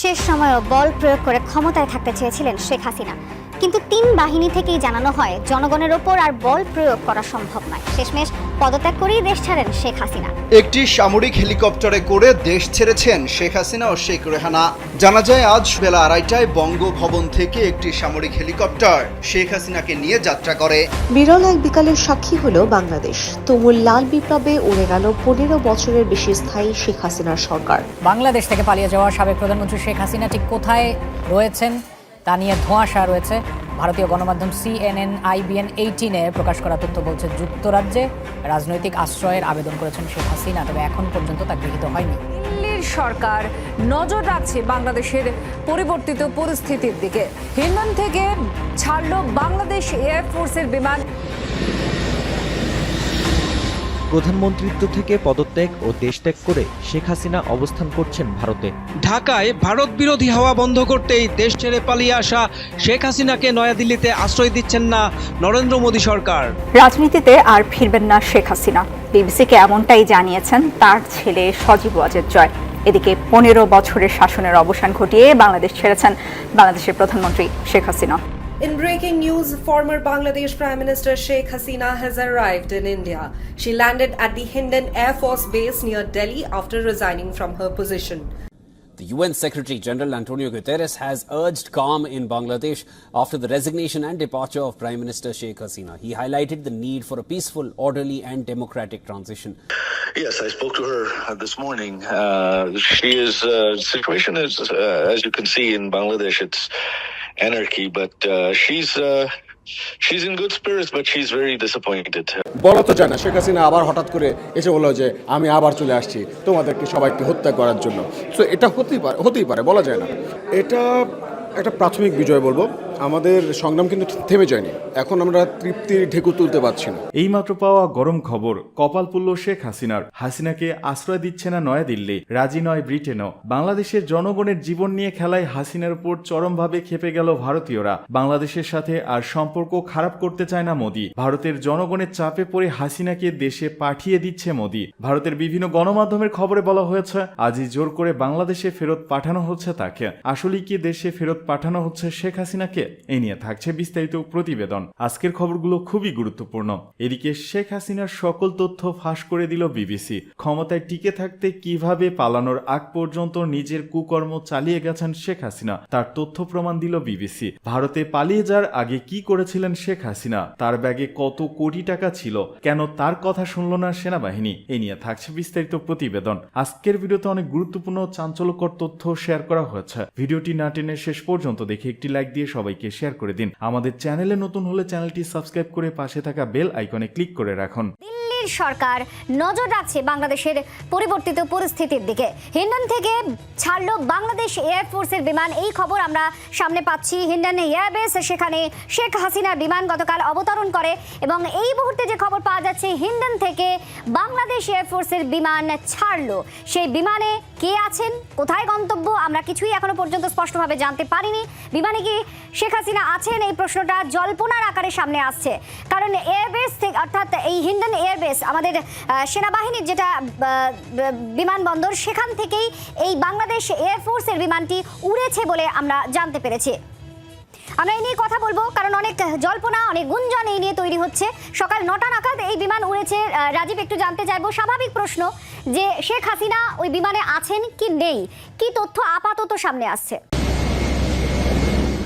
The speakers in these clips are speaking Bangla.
শেষ সময়ও বল প্রয়োগ করে ক্ষমতায় থাকতে চেয়েছিলেন শেখ হাসিনা। কিন্তু তিন বাহিনী থেকেই জানানো হয় জনগণের ওপর আর বল প্রয়োগ করা সম্ভব নয়। শেষমেশ পদত্যাগ করেই দেশ ছাড়েন শেখ হাসিনা। একটি সামরিক হেলিকপ্টারে করে দেশ ছেড়েছেন শেখ হাসিনা ও শেখ রেহানা। জানা যায় আজ বেলা আড়াইটায় বঙ্গভবন থেকে একটি সামরিক হেলিকপ্টার শেখ হাসিনাকে নিয়ে যাত্রা করে। বিরল এক বিকালের সাক্ষী হলো বাংলাদেশ। তুমুল লাল বিপ্লবে উড়ে গেল পনেরো বছরের বেশি স্থায়ী শেখ হাসিনার সরকার। বাংলাদেশ থেকে পালিয়ে যাওয়া সাবেক প্রধানমন্ত্রী শেখ হাসিনা ঠিক কোথায় রয়েছেন? তা নিয়ে ধোঁয়াশা রয়েছে। ভারতীয় গণমাধ্যম সিএনএন আইবিএন এইটিনে প্রকাশ করা তথ্য বলছে, যুক্তরাজ্যে রাজনৈতিক আশ্রয়ের আবেদন করেছেন শেখ হাসিনা, তবে এখন পর্যন্ত তা গৃহীত হয়নি। দিল্লির সরকার নজর রাখছে বাংলাদেশের পরিবর্তিত পরিস্থিতির দিকে। হিন্দন থেকে ছাড়ল বাংলাদেশ এয়ারফোর্সের বিমান। প্রধানমন্ত্রিত্ব থেকে পদত্যাগ ও দেশত্যাগ করে শেখ হাসিনা অবস্থান করছেন ভারতে। ঢাকায় ভারত বিরোধী হওয়া বন্ধ করতেই দেশ ছেড়ে পালিয়ে আসা শেখ হাসিনাকে নয়াদিল্লিতে আশ্রয় দিচ্ছেন না নরেন্দ্র মোদী সরকার। রাজনীতিতে আর ফিরবেন না শেখ হাসিনা। বিবিসিকে এমনটাই জানিয়েছেন তার ছেলে সজীব ওয়াজেদ জয়। এদিকে পনেরো বছরের শাসনের অবসান ঘটিয়ে বাংলাদেশ ছেড়েছেন বাংলাদেশের প্রধানমন্ত্রী Sheikh Hasina. In breaking news, former Bangladesh Prime Minister Sheikh Hasina has arrived in India. She landed at the Hindan Air Force Base near Delhi after resigning from her position. The UN Secretary General Antonio Guterres has urged calm in Bangladesh after the resignation and departure of Prime Minister Sheikh Hasina. He highlighted the need for a peaceful, orderly, and democratic transition. Yes, I spoke to her uh, this morning. Uh, she is uh, situation is uh, as you can see in Bangladesh, it's anarchy, but uh, she's uh, she's in good spirits, but she's very disappointed. বলা তো যায় না শেখ হাসিনা আবার হঠাৎ করে এসে বলল যে আমি আবার চলে আসছি তোমাদেরকে সবাইকে হত্যা করার জন্য। তো এটা হতেই পারে হতেই পারে বলা যায় না। এটা একটা প্রাথমিক বিজয় বলব। আমাদের সংগ্রাম কিন্তু থেমে যায়নি। এখন আমরা তৃপ্তির ঢেকু তুলতে পারছি না। এইমাত্র পাওয়া গরম খবর, কপাল পুল্ল শেখ হাসিনার। হাসিনাকে আশ্রয় দিচ্ছে না নয়াদিল্লি, রাজি নয় ব্রিটেনও। বাংলাদেশের জনগণের জীবন নিয়ে খেলায় হাসিনার উপর চরমভাবে খেপে গেল ভারতীয়রা। বাংলাদেশের সাথে আর সম্পর্ক খারাপ করতে চায় না মোদি। ভারতের জনগণের চাপে পড়ে হাসিনাকে দেশে পাঠিয়ে দিচ্ছে মোদি। ভারতের বিভিন্ন গণমাধ্যমের খবরে বলা হয়েছে, আজই জোর করে বাংলাদেশে ফেরত পাঠানো হচ্ছে তাকে। আসলেই কি দেশে ফেরত পাঠানো হচ্ছে শেখ হাসিনাকে? এই নিয়ে থাকছে বিস্তারিত প্রতিবেদন। আজকের খবরগুলো খুবই গুরুত্বপূর্ণ। এদিকে শেখ হাসিনার সকল তথ্য ফাঁস করে দিল বিবিসি। ক্ষমতায় টিকে থাকতে কীভাবে পালানোর আগ পর্যন্ত নিজের কুকর্ম চালিয়ে গেছেন শেখ হাসিনা, তার তথ্য প্রমাণ দিল বিবিসি। ভারতে পালিয়ে যাওয়ার আগে কি করেছিলেন শেখ হাসিনা, তার ব্যাগে কত কোটি টাকা ছিল, কেন তার কথা শুনল না সেনাবাহিনী, এ নিয়ে থাকছে বিস্তারিত প্রতিবেদন। আজকের ভিডিওতে অনেক গুরুত্বপূর্ণ চাঞ্চল্যকর তথ্য শেয়ার করা হয়েছে। ভিডিওটি না টেনে শেষ পর্যন্ত দেখে একটি লাইক দিয়ে সবাইকে শেয়ার করে দিন। আমাদের চ্যানেলে নতুন হলে চ্যানেলটি সাবস্ক্রাইব করে পাশে থাকা বেল আইকনে ক্লিক করে রাখুন। দিল্লির সরকার নজর রাখছে বাংলাদেশের পরিবর্তিত পরিস্থিতির দিকে। হিন্ডন থেকে ছাড়লো বাংলাদেশ এয়ারফোর্সের বিমান। এই খবর আমরা সামনে পাচ্ছি হিন্ডন এয়ারবেস। সেখানে শেখ হাসিনার বিমান গতকাল অবতরণ করে এবং এই মুহূর্তে যে খবর পাওয়া যাচ্ছে, হিন্ডন থেকে বাংলাদেশ এয়ারফোর্সের বিমান ছাড়লো। সেই বিমানে কে আছেন? কোথায় গন্তব্য? আমরা কিছুই এখনও পর্যন্ত স্পষ্টভাবে জানতে পারিনি। বিমানে কি শেখ হাসিনা আছেন? এই প্রশ্নটা জল্পনার আকারে সামনে আসছে। কারণ এয়ারবেস থেকে অর্থাৎ এই হিন্ডন এয়ারবেস আমাদের আহ, সেনাবাহিনীর যেটা বিমানবন্দর সেখান থেকেই এই বাংলাদেশ এয়ারফোর্সের বিমানটি উড়েছে বলে আমরা জানতে পেরেছি। আমরা এই নিয়ে কথা বলব কারণ অনেক জল্পনা অনেক গুঞ্জন এই নিয়ে তৈরি হচ্ছে। সকাল নটা নাগাদ এই বিমান উড়েছে। রাজীব একটু জানতে চাইব স্বাভাবিক প্রশ্ন যে শেখ হাসিনা ওই বিমানে আছেন কি নেই? কি তথ্য আপাতত সামনে আসছে?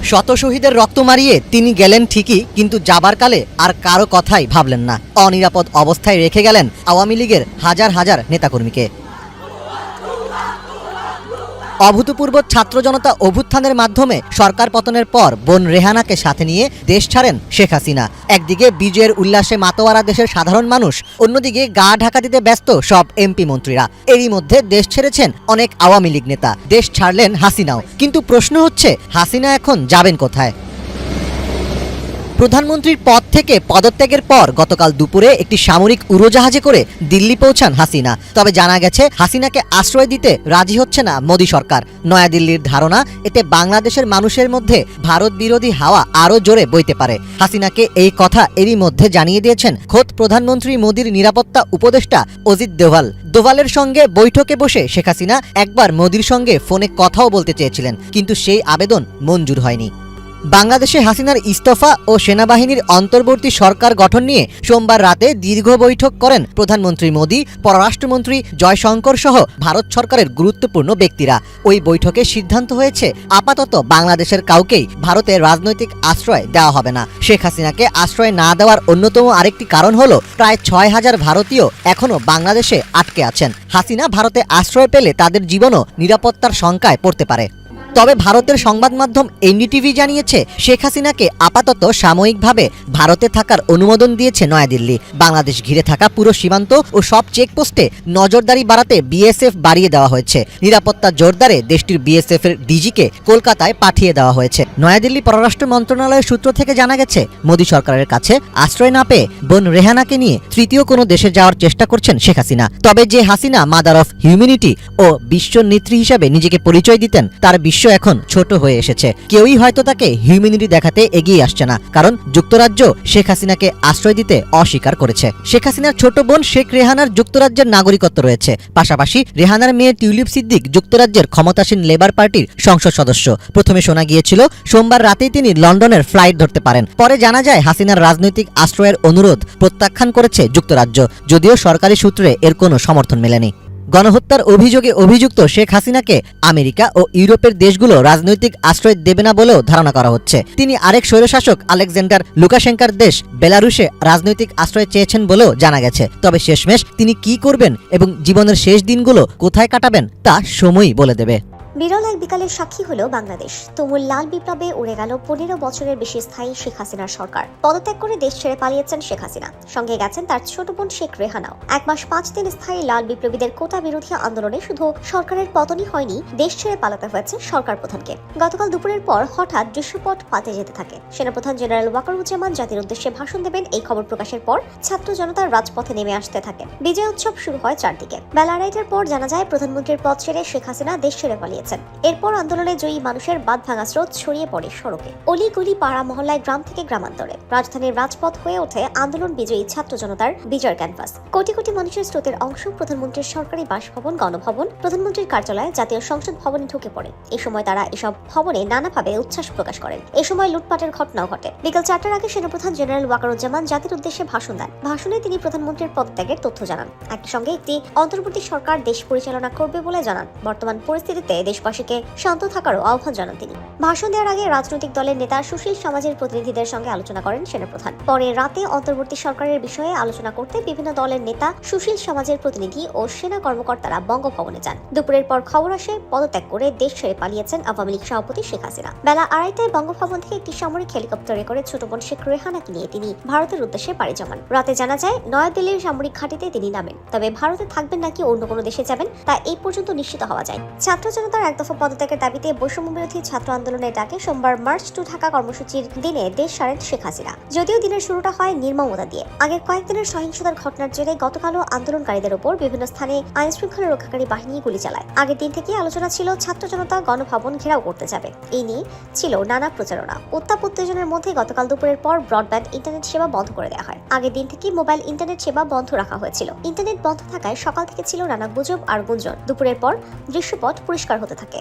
শত শহীদের রক্ত মারিয়ে তিনি গেলেন ঠিকই, কিন্তু যাবার কালে আর কারও কথাই ভাবলেন না। অনিরাপদ অবস্থায় রেখে গেলেন আওয়ামী লীগের হাজার হাজার নেতাকর্মীকে। অভূতপূর্ব ছাত্র জনতা অভ্যুত্থানের মাধ্যমে সরকার পতনের পর বোন রেহানাকে সাথে নিয়ে দেশ ছাড়েন শেখ হাসিনা। একদিকে বিজয়ের উল্লাসে মাতোয়ারা দেশের সাধারণ মানুষ, অন্যদিকে গা ঢাকা দিতে ব্যস্ত সব এমপি মন্ত্রীরা। এরই মধ্যে দেশ ছেড়েছেন অনেক আওয়ামী লীগ নেতা, দেশ ছাড়লেন হাসিনাও। কিন্তু প্রশ্ন হচ্ছে, হাসিনা এখন যাবেন কোথায়? প্রধানমন্ত্রীর পদ থেকে পদত্যাগের পর গতকাল দুপুরে একটি সামরিক উড়োজাহাজে করে দিল্লি পৌঁছান হাসিনা। তবে জানা গেছে, হাসিনাকে আশ্রয় দিতে রাজি হচ্ছে না মোদী সরকার। নয়াদিল্লির ধারণা, এতে বাংলাদেশের মানুষের মধ্যে ভারত বিরোধী হাওয়া আরও জোরে বইতে পারে। হাসিনাকে এই কথা এরই মধ্যে জানিয়ে দিয়েছেন খোদ প্রধানমন্ত্রী মোদীর নিরাপত্তা উপদেষ্টা অজিত দোভাল। দোভালের সঙ্গে বৈঠকে বসে শেখ হাসিনা একবার মোদীর সঙ্গে ফোনে কথাও বলতে চেয়েছিলেন, কিন্তু সেই আবেদন মঞ্জুর হয়নি। বাংলাদেশে হাসিনার ইস্তফা ও সেনাবাহিনীর অন্তর্বর্তী সরকার গঠন নিয়ে সোমবার রাতে দীর্ঘ বৈঠক করেন প্রধানমন্ত্রী মোদী, পররাষ্ট্রমন্ত্রী জয়শঙ্কর সহ ভারত সরকারের গুরুত্বপূর্ণ ব্যক্তিরা। ওই বৈঠকে সিদ্ধান্ত হয়েছে, আপাতত বাংলাদেশের কাউকেই ভারতে রাজনৈতিক আশ্রয় দেওয়া হবে না। শেখ হাসিনাকে আশ্রয় না দেওয়ার অন্যতম আরেকটি কারণ হল, প্রায় ছয় হাজার ভারতীয় এখনও বাংলাদেশে আটকে আছেন। হাসিনা ভারতে আশ্রয় পেলে তাদের জীবনও নিরাপত্তার শঙ্কায় পড়তে পারে। তবে ভারতের সংবাদ মাধ্যম এনডিটিভি জানিয়েছে, শেখ হাসিনাকে আপাতত সাময়িকভাবে ভারতে থাকার অনুমোদন দিয়েছে নয়াদিল্লি। বাংলাদেশ ঘিরে থাকা পুরো সীমান্ত ও সব চেকপোস্টে নজরদারি বাড়াতে বিএসএফ বাড়িয়ে দেওয়া হয়েছে। নিরাপত্তা জোরদারে দেশটির বিএসএফ এর ডিজিকে কলকাতায় পাঠিয়ে দেওয়া হয়েছে। নয়াদিল্লি পররাষ্ট্র মন্ত্রণালয়ের সূত্র থেকে জানা গেছে, মোদী সরকারের কাছে আশ্রয় না পেয়ে বোন রেহানাকে নিয়ে তৃতীয় কোনো দেশে যাওয়ার চেষ্টা করছেন শেখ হাসিনা। তবে যে হাসিনা মাদার অফ হিউম্যানিটি ও বিশ্ব নেত্রী হিসাবে নিজেকে পরিচয় দিতেন, তার বিশ্ব এখন ছোট হয়ে এসেছে। কেউই হয়তো তাকে হিউম্যানিটি দেখাতে এগিয়ে আসছে না, কারণ যুক্তরাজ্য শেখ হাসিনাকে আশ্রয় দিতে অস্বীকার করেছে। শেখ হাসিনার ছোট বোন শেখ রেহানার যুক্তরাজ্যের নাগরিকত্ব রয়েছে। পাশাপাশি রেহানার মেয়ে টিউলিপ সিদ্দিক যুক্তরাজ্যের ক্ষমতাসীন লেবার পার্টির সংসদ সদস্য। প্রথমে শোনা গিয়েছিল, সোমবার রাতেই তিনি লন্ডনের ফ্লাইট ধরতে পারেন। পরে জানা যায়, হাসিনার রাজনৈতিক আশ্রয়ের অনুরোধ প্রত্যাখ্যান করেছে যুক্তরাজ্য, যদিও সরকারি সূত্রে এর কোনো সমর্থন মেলেনি। গণহত্যার অভিযোগে অভিযুক্ত শেখ হাসিনাকে আমেরিকা ও ইউরোপের দেশগুলো রাজনৈতিক আশ্রয় দেবে না বলেও ধারণা করা হচ্ছে। তিনি আরেক স্বৈরশাসক আলেকজান্ডার লুকাশেঙ্কার দেশ বেলারুশে রাজনৈতিক আশ্রয় চেয়েছেন বলেও জানা গেছে। তবে শেষমেশ তিনি কি করবেন এবং জীবনের শেষ দিনগুলো কোথায় কাটাবেন তা সময়ই বলে দেবে। বিরল এক বিকালের সাক্ষী হলো বাংলাদেশ। তুমুল লাল বিপ্লবে উড়ে গেল পনেরো বছরের বেশি স্থায়ী শেখ হাসিনার সরকার। পদত্যাগ করে দেশ ছেড়ে পালিয়েছেন শেখ হাসিনা। সঙ্গে গেছেন তার ছোট বোন শেখ রেহানাও। এক মাস পাঁচ দিন স্থায়ী লাল বিপ্লবীদের কোটা বিরোধী আন্দোলনে শুধু সরকারের পতনই হয়নি, দেশ ছেড়ে পালাতে হয়েছে সরকার প্রধানকে। গতকাল দুপুরের পর হঠাৎ দৃশ্যপট পাতে যেতে থাকে। সেনাপ্রধান জেনারেল ওয়াকারুজ্জামান জাতির উদ্দেশ্যে ভাষণ দেবেন এই খবর প্রকাশের পর ছাত্র জনতার রাজপথে নেমে আসতে থাকে। বিজয় উৎসব শুরু হয় চারদিকে। বেলা আড়াইটার পর জানা যায়, প্রধানমন্ত্রীর পদ ছেড়ে শেখ হাসিনা দেশ ছেড়ে পালিয়েছেন এরপর আন্দোলনে জয়ী মানুষের বাদ ভাঙা স্রোত ছড়িয়ে পড়ে সড়কে। অলি গলি পাড়া মহল্লায় গ্রাম থেকে গ্রামান্তরে। রাজধানীর রাজপথ হয়ে ওঠে আন্দোলন বিজয়ী ছাত্র জনতার বিজয় ক্যানভাস। কোটি কোটি মানুষের স্রোতের অংশ প্রধানমন্ত্রীর সরকারি বাসভবন, গণভবন, প্রধানমন্ত্রীর কার্যালয়, জাতীয় সংসদ ভবনে ঢুকে পড়ে। এ সময় তারা এসব ভবনে নানাভাবে উচ্ছ্বাস প্রকাশ করেন। এ সময় লুটপাটের ঘটনাও ঘটে। বিকেল চারটার আগে সেনাপ্রধান জেনারেল ওয়াকারুজ্জামান জাতির উদ্দেশ্যে ভাষণ দেন। ভাষণে তিনি প্রধানমন্ত্রীর পদত্যাগের তথ্য জানান। একই সঙ্গে একটি অন্তর্বর্তী সরকার দেশ পরিচালনা করবে বলে জানান। বর্তমান পরিস্থিতিতে দেশবাসীকে শান্ত থাকারও আহ্বান জানান তিনি। ভাষণ দেওয়ার আগে রাজনৈতিক দলের নেতা সুশীল সমাজের প্রতিনিধিদের সঙ্গে আলোচনা করেন সেনাপ্রধান। পরে রাতে অন্তর্বর্তী সরকারের বিষয়ে আলোচনা করতে বিভিন্ন দলের নেতা, সুশীল সমাজের প্রতিনিধি ও সেনা কর্মকর্তারা বঙ্গভবনে যান। দুপুরের পর খবর আসে, পদত্যাগ করে দেশ ছেড়ে পালিয়েছেন আওয়ামী লীগ সভাপতি শেখ হাসিনা। বেলা আড়াইটায় বঙ্গভবন থেকে একটি সামরিক হেলিকপ্টারে করে ছোট বোন শেখ রেহানাকে নিয়ে তিনি ভারতের উদ্দেশ্যে পাড়ি জমান। রাতে জানা যায়, নয়াদিল্লির সামরিক ঘাঁটিতে তিনি নামেন। তবে ভারতে থাকবেন নাকি অন্য কোনো দেশে যাবেন, তা এই পর্যন্ত নিশ্চিত হওয়া যায় ছাত্র জনতার এক দফা পদত্যাগের দাবিতে বৈষম্য বিরোধী ছাত্র আন্দোলনের ডাকে সোমবার মার্চ টু ঢাকা কর্মসূচির দিনে দেশ সারেন শেখ হাসিনা। যদিও দিনের শুরুটা হয় নির্মমতা দিয়ে। আগের কয়েকদিনের সহিংসতার ঘটনার জেরে গতকালও আন্দোলনকারীদের উপর বিভিন্ন স্থানে আইন শৃঙ্খলা রক্ষাকারী বাহিনী গুলি চালায়। আগের দিন থেকে আলোচনা ছিল, ছাত্র জনতা গণভবন ঘেরাও করতে যাবে। এই নিয়ে ছিল নানা প্রচারণা। উত্তাপ উত্তেজনের মধ্যে গতকাল দুপুরের পর ব্রডব্যান্ড ইন্টারনেট সেবা বন্ধ করে দেওয়া হয়। আগের দিন থেকে মোবাইল ইন্টারনেট সেবা বন্ধ রাখা হয়েছিল। ইন্টারনেট বন্ধ থাকায় সকাল থেকে ছিল নানা গুজব আর গুঞ্জন। দুপুরের পর দৃশ্যপট পরিষ্কার হতে থাকে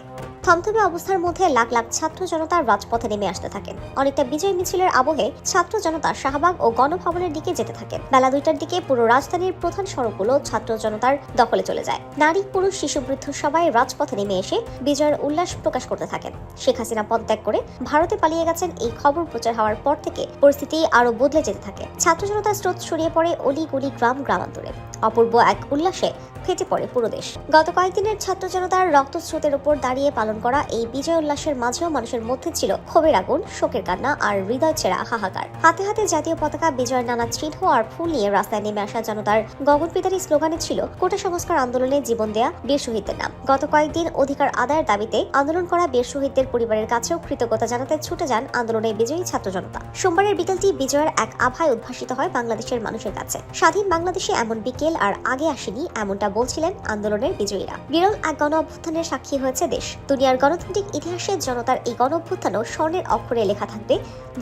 থমথমে অবস্থার মধ্যে লাখ লাখ ছাত্র জনতা রাজপথে নেমে আসতে থাকেন। অনেকটা বিজয় মিছিলের আবহে ছাত্র জনতা শাহবাগ ও গণভবনের দিকে যেতে থাকেন। বেলা দুইটার দিকে পুরো রাজধানীর প্রধান সড়কগুলো ছাত্র জনতার দখলে চলে যায়। নারী, পুরুষ, শিশু, বৃদ্ধ সবাই রাজপথে নেমে এসে বিজয়ের উল্লাস প্রকাশ করতে থাকেন। শেখ হাসিনা পদত্যাগ করে ভারতে পালিয়ে গেছেন এই খবর প্রচার হওয়ার পর থেকে পরিস্থিতি আরও বদলে যেতে থাকে। ছাত্র জনতার স্রোত ছড়িয়ে পড়ে অলি গলি গ্রাম, গ্রামান্তরে। অপূর্ব এক উল্লাসে ফেটে পড়ে পুরো দেশ। গত কয়েকদিনের ছাত্র জনতার রক্তস্রোতের উপর দাঁড়িয়ে পালন করা এই বিজয় উল্লাসের মাঝেও মানুষের মধ্যে ছিল ক্ষোভের আগুন, শোকের কান্না আর হৃদয় ছেঁড়া হাহাকার। হাতে হাতে জাতীয় পতাকা, বিজয়ের নানা চিহ্ন আর ফুল নিয়ে রাস্তায় নেমে আসা জনতার গগনপিতারি স্লোগানে ছিল, কোটা সংস্কার আন্দোলনে জীবন দেয়া বীর শহীদদের নাম। গত কয়েকদিন অধিকার আদায়ের দাবিতে আন্দোলন করা বীর শহীদদের পরিবারের কাছেও কৃতজ্ঞতা জানাতে ছুটে যান আন্দোলনে বিজয়ী ছাত্র জনতা। সোমবারের বিকেলটি বিজয়ের এক আভায় উদ্ভাসিত হয় বাংলাদেশের মানুষের কাছে। স্বাধীন বাংলাদেশে এমন বিকেল আর আগে আসেনি, এমনটা বলছিলেন আন্দোলনের বিজয়ীরা। বিরল এক গণ অভ্যুত্থানের সাক্ষী হয়েছে দেশ। দুনিয়ার গণতান্ত্রিক ইতিহাসে জনতার এই গণ অভ্যুত্থানও স্বর্ণের অক্ষরে লেখা থাকবে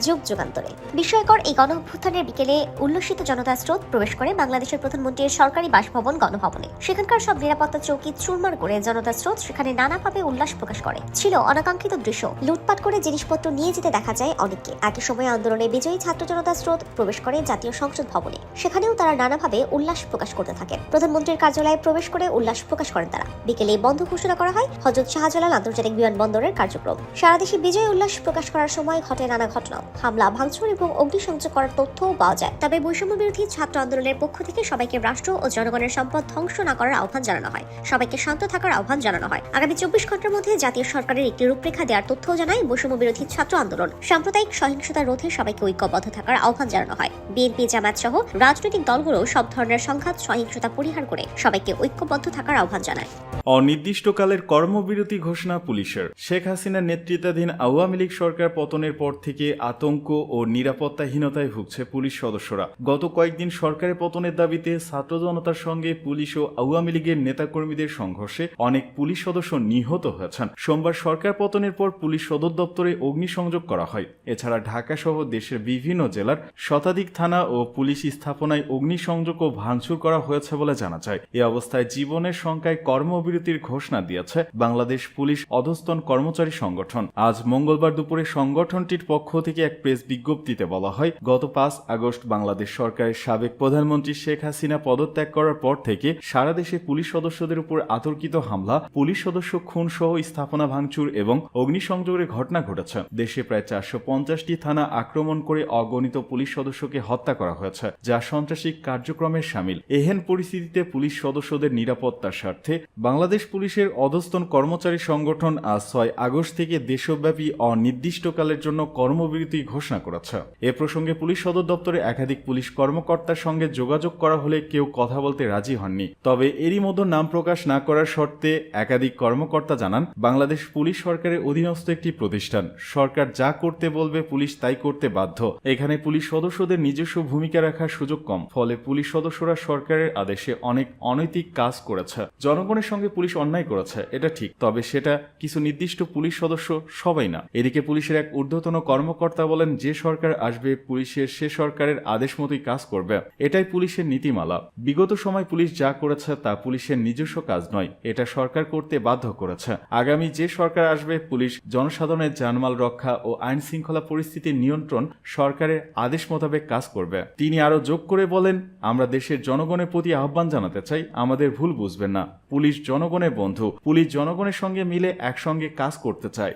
যুগ যুগান্তরে। বিস্ময়কর এই গণ অভ্যুত্থানের বিকেলে উল্লসিত জনতা স্রোত প্রবেশ করে বাংলাদেশের প্রধানমন্ত্রীর সরকারি বাসভবন গণভবনে। সেখানকার সব নিরাপত্তা চৌকি চুরমার করে জনতা স্রোত সেখানে নানাভাবে উল্লাস প্রকাশ করে। ছিল অনাকাঙ্ক্ষিত দৃশ্য। লুটপাট করে জিনিসপত্র নিয়ে যেতে দেখা যায় অনেককে। একই সময় আন্দোলনে বিজয়ী ছাত্র জনতা স্রোত প্রবেশ করে জাতীয় সংসদ ভবনে। সেখানেও তারা নানাভাবে উল্লাস প্রকাশ করতে থাকে প্রধানমন্ত্রীর কার্যালয়ে প্রবেশ করে উল্লাস প্রকাশ করেন তারা। বিকেলে বন্ধ ঘোষণা করা হয় হজরত শাহজালাল আন্তর্জাতিক বিমানবন্দরের কার্যক্রম। সারা দেশে বিজয় উল্লাস প্রকাশ করার সময় ঘটে নানা ঘটনা। হামলা, ভাঙচুর এবং অগ্নিসংযোগ করার তথ্যও পাওয়া যায়। তবে বৈষম্য বিরোধী ছাত্র আন্দোলনের পক্ষ থেকে সবাইকে রাষ্ট্র ও জনগণের সম্পদ ধ্বংস না করার আহ্বান জানানো হয়। সবাইকে শান্ত থাকার আহ্বান জানানো হয়। আগামী চব্বিশ ঘণ্টার মধ্যে জাতীয় সরকারের একটি রূপরেখা দেওয়ার তথ্যও জানায় বৈষম্য বিরোধী ছাত্র আন্দোলন। সাম্প্রদায়িক সহিংসতা রোধে সবাইকে ঐক্যবদ্ধ থাকার আহ্বান জানানো হয়। বিএনপি জামাত সহ রাজনৈতিক দলগুলো সব ধরনের সংঘাত, সহিংসতা পরিহার করে সবাইকে ঐক্যবদ্ধ থাকার আহ্বান জানায়। অনির্দিষ্টকালের কর্মবিরতি ঘোষণা পুলিশের। শেখ হাসিনার নেতৃত্বাধীন আওয়ামী লীগ সরকার পতনের পর থেকে আতঙ্ক ও নিরাপত্তাহীনতায় ভুগছে পুলিশ সদস্যরা। গত কয়েকদিন সরকারের পতনের দাবিতে ছাত্র জনতার সঙ্গে পুলিশ ও আওয়ামী লীগের নেতাকর্মীদের সংঘর্ষে অনেক পুলিশ সদস্য নিহত হয়েছেন। সোমবার সরকার পতনের পর পুলিশ সদর দপ্তরে অগ্নিসংযোগ করা হয়। এছাড়া ঢাকা সহ দেশের বিভিন্ন জেলার শতাধিক থানা ও পুলিশ স্থাপনায় অগ্নিসংযোগ ও ভাঙচুর করা হয়েছে বলে জানা যায়। এ অবস্থায় জীবনের সংখ্যায় কর্মবিরতির ঘোষণা দিয়েছে বাংলাদেশ পুলিশ অধস্তন কর্মচারী সংগঠন। আজ মঙ্গলবার দুপুরে সংগঠনটির পক্ষ থেকে এক প্রেস বিজ্ঞপ্তিতে বলা হয়, গত পাঁচ আগস্ট বাংলাদেশ সরকারের সাবেক প্রধানমন্ত্রী শেখ হাসিনা পদত্যাগ করার পর থেকে সারা দেশে পুলিশ সদস্যদের উপর আতর্কিত হামলা, পুলিশ সদস্য খুন সহ স্থাপনা ভাঙচুর এবং অগ্নিসংযোগের ঘটনা ঘটেছে। দেশে প্রায় চারশো পঞ্চাশটি থানা আক্রমণ করে অগণিত পুলিশ সদস্যকে হত্যা করা হয়েছে, যা সন্ত্রাসী কার্যক্রমের সামিল। এহেন পরিস্থিতিতে পুলিশ সদস্যদের নিরাপত্তার স্বার্থে বাংলাদেশ পুলিশের অধস্তন কর্মচারী সংগঠন আজ ছয় আগস্ট থেকে দেশব্যাপী অনির্দিষ্টকালের জন্য কর্মবিরতি ঘোষণা করেছে। এ প্রসঙ্গে পুলিশ সদর দপ্তরে একাধিক পুলিশ কর্মকর্তার সঙ্গে যোগাযোগ করা হলে কেউ কথা বলতে রাজি হননি। তবে এরই মধ্যে নাম প্রকাশ না করার শর্তে একাধিক কর্মকর্তা জানান, বাংলাদেশ পুলিশ সরকারের অধীনস্থ একটি প্রতিষ্ঠান। সরকার যা করতে বলবে পুলিশ তাই করতে বাধ্য। এখানে পুলিশ সদস্যদের নিজস্ব ভূমিকা রাখার সুযোগ কম। ফলে পুলিশ সদস্যরা সরকারের আদেশে অনেক অনৈতিক কাজ করেছে। জনগণের সঙ্গে পুলিশ অন্যায় করেছে, এটা ঠিক। তবে সেটা কিছু নির্দিষ্ট পুলিশ সদস্য সবাই না। এদিকে পুলিশের এক ঊর্ধ্বতন কর্মকর্তা বলেন, যে সরকার আসবে, পুলিশের সে সরকারের আদেশ মতোই কাজ করবে। এটাই পুলিশের নীতিমালা। বিগত সময় পুলিশ যা করেছে, তা পুলিশের নিজস্ব কাজ নয়। এটা সরকার করতে বাধ্য করেছে। আগামী যে সরকার আসবে, পুলিশ, জনসাধারণের জানমাল রক্ষা ও আইন শৃঙ্খলা পরিস্থিতির নিয়ন্ত্রণ সরকারের আদেশ মোতাবেক কাজ করবে। তিনি আরও যোগ করে বলেন, আমরা দেশের জনগণের প্রতি আহ্বান জানাতে চাই। আমাদের ভুল বুঝবেন না। পুলিশ জনগণের বন্ধু। পুলিশ জনগণের সঙ্গে মিলে একসঙ্গে কাজ করতে চায়।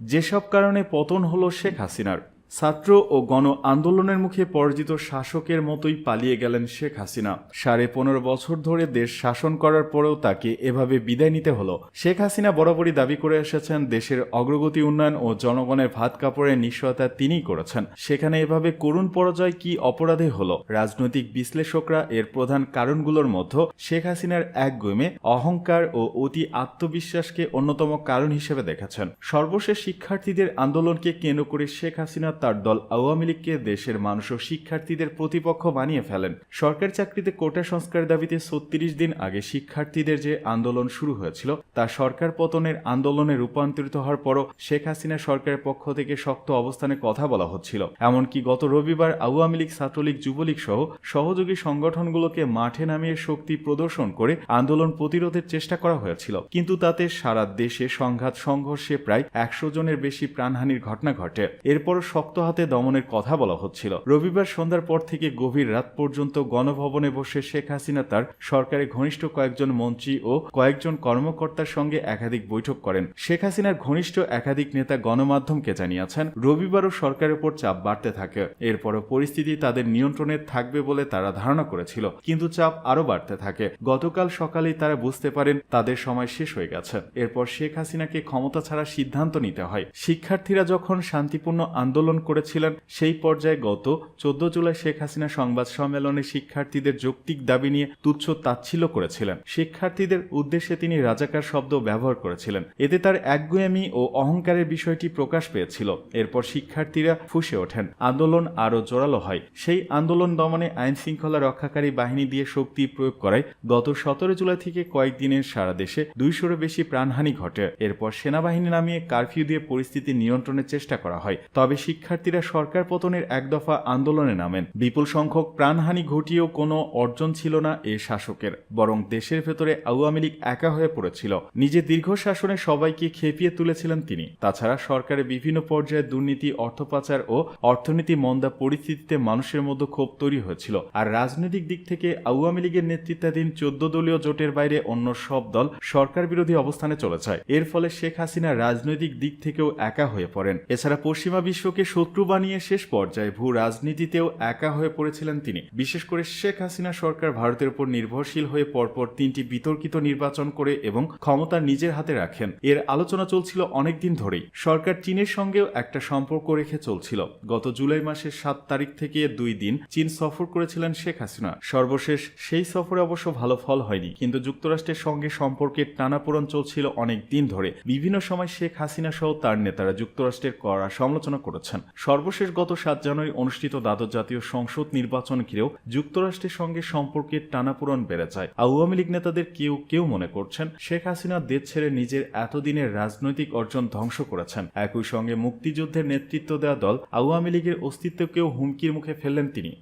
যেসব কারণে পতন হলো শেখ হাসিনার। ছাত্র ও গণ আন্দোলনের মুখে পরাজিত শাসকের মতোই পালিয়ে গেলেন শেখ হাসিনা। সাড়ে পনেরো বছর ধরে দেশ শাসন করার পরেও তাকে এভাবে বিদায় নিতে হলো। শেখ হাসিনা বরাবরই দাবি করে এসেছেন, দেশের অগ্রগতি উন্নয়ন ও জনগণের ভাত কাপড়ের নিশ্চয়তা তিনিই করেছেন। সেখানে এভাবে করুণ পরাজয় কি অপরাধে হলো? রাজনৈতিক বিশ্লেষকরা এর প্রধান কারণগুলোর মধ্যে শেখ হাসিনার এক গুমে অহংকার ও অতি আত্মবিশ্বাসকে অন্যতম কারণ হিসেবে দেখেছেন। সর্বশেষ শিক্ষার্থীদের আন্দোলনকে কেন্দ্র করে শেখ হাসিনা তার দল আওয়ামী লীগকে দেশের মানুষ ও শিক্ষার্থীদের প্রতিপক্ষ বানিয়ে ফেলেন। সরকারি চাকরিতে কোটা সংস্কার দাবিতে ছত্রিশ দিন আগে শিক্ষার্থীদের যে আন্দোলন শুরু হয়েছিল, তা সরকার পতনের আন্দোলনে রূপান্তরিত হওয়ার পরও শেখ হাসিনা সরকারের পক্ষ থেকে শক্ত অবস্থানে কথা বলা হচ্ছিল। এমনকি গত রবিবার আওয়ামী লীগ, ছাত্রলীগ, যুবলীগ সহ সহযোগী সংগঠনগুলোকে মাঠে নামিয়ে শক্তি প্রদর্শন করে আন্দোলন প্রতিরোধের চেষ্টা করা হয়েছিল। কিন্তু তাতে সারা দেশে সংঘাত, সংঘর্ষে প্রায় একশো জনের বেশি প্রাণহানির ঘটনা ঘটে। এরপরও শক্ত হাতে দমনের কথা বলা হচ্ছিল। রবিবার সন্ধ্যার পর থেকে গভীর রাত পর্যন্ত গণভবনে বসে শেখ হাসিনা তার সরকারের ঘনিষ্ঠ কয়েকজন মন্ত্রী ও কয়েকজন কর্মকর্তার সঙ্গে একাধিক বৈঠক করেন। শেখ হাসিনার ঘনিষ্ঠ একাধিক নেতা গণমাধ্যমকে জানিয়েছেন, রবিবারও সরকারের উপর চাপ বাড়তে থাকে। এরপরও পরিস্থিতি তাদের নিয়ন্ত্রণে থাকবে বলে তারা ধারণা করেছিল, কিন্তু চাপ আরও বাড়তে থাকে। গতকাল সকালেই তারা বুঝতে পারেন, তাদের সময় শেষ হয়ে গেছে। এরপর শেখ হাসিনাকে ক্ষমতা ছাড়া সিদ্ধান্ত নিতে হয়। শিক্ষার্থীরা যখন শান্তিপূর্ণ আন্দোলন করেছিলেন। সেই পর্যায়ে গত চোদ্দ জুলাই শেখ হাসিনা সংবাদ সম্মেলনে শিক্ষার্থীদের যৌক্তিক দাবি নিয়ে তুচ্ছ তাচ্ছিল্য করেছিলেন। শিক্ষার্থীদের উদ্দেশ্যে তিনি রাজাকার শব্দ ব্যবহার করেছিলেন। এতে তার একগুয়ামি ও অহংকারের বিষয়টি প্রকাশ পেয়েছিল। এরপর শিক্ষার্থীরা ফুসে ওঠেন। আন্দোলন আরও জোরালো হয়। সেই আন্দোলন দমনে আইন শৃঙ্খলা রক্ষাকারী বাহিনী দিয়ে শক্তি প্রয়োগ করায় গত সতেরো জুলাই থেকে কয়েকদিনের সারা দেশে দুইশোরও বেশি প্রাণহানি ঘটে। এরপর সেনাবাহিনী নামিয়ে কারফিউ দিয়ে পরিস্থিতি নিয়ন্ত্রণের চেষ্টা করা হয়। তবে শিক্ষার্থীরা সরকার পতনের এক দফা আন্দোলনে নামেন। বিপুল সংখ্যক প্রাণহানি ঘটিয়েও কোনো অর্জন ছিল না এ শাসকের। বরং দেশের ভেতরে আওয়ামী লীগ একা হয়ে পড়েছিল। নিজের দীর্ঘ শাসনে সবাইকে খেপিয়ে তুলেছিলেন তিনি। তাছাড়া সরকারের বিভিন্ন পর্যায়ে দুর্নীতি অর্থ পাচার ও অর্থনীতি মন্দা পরিস্থিতিতে মানুষের মধ্যে ক্ষোভ তৈরি হয়েছিল। আর রাজনৈতিক দিক থেকে আওয়ামী লীগের নেতৃত্বাধীন চোদ্দ দলীয় জোটের বাইরে অন্য সব দল সরকার বিরোধী অবস্থানে চলে যায় এর ফলে শেখ হাসিনা রাজনৈতিক দিক থেকেও একা হয়ে পড়েন। এছাড়া পশ্চিমা বিশ্বকে শত্রু বানিয়ে শেষ পর্যায়ে ভূ রাজনীতিতেও একা হয়ে পড়েছিলেন তিনি। বিশেষ করে শেখ হাসিনা সরকার ভারতের উপর নির্ভরশীল হয়ে পরপর তিনটি বিতর্কিত নির্বাচন করে এবং ক্ষমতা নিজের হাতে রাখেন। এর আলোচনা চলছিল অনেকদিন ধরেই। সরকার চীনের সঙ্গেও একটা সম্পর্ক রেখে চলছিল। গত জুলাই মাসের সাত তারিখ থেকে দুই দিন চীন সফর করেছিলেন শেখ হাসিনা। সর্বশেষ সেই সফরে অবশ্য ভালো ফল হয়নি। কিন্তু যুক্তরাষ্ট্রের সঙ্গে সম্পর্কের টানাপোড়ন চলছিল অনেক দিন ধরে। বিভিন্ন সময় শেখ হাসিনা সহ তার নেতারা যুক্তরাষ্ট্রের কড়া সমালোচনা করেছেন। সর্বশেষ গত সাত জানুয়ারি অনুষ্ঠিত দ্বাদশ জাতীয় সংসদ নির্বাচন ঘিরেও যুক্তরাষ্ট্রের সঙ্গে সম্পর্কের টানাপোড়ন বেড়ে যায়। আওয়ামী লীগ নেতাদের কেউ কেউ মনে করছেন, শেখ হাসিনা দেশ ছেড়ে নিজের এতদিনের রাজনৈতিক অর্জন ধ্বংস করেছেন। একই সঙ্গে মুক্তিযুদ্ধের নেতৃত্ব দেওয়া দল আওয়ামী লীগের অস্তিত্বকেও হুমকির মুখে ফেললেন তিনি।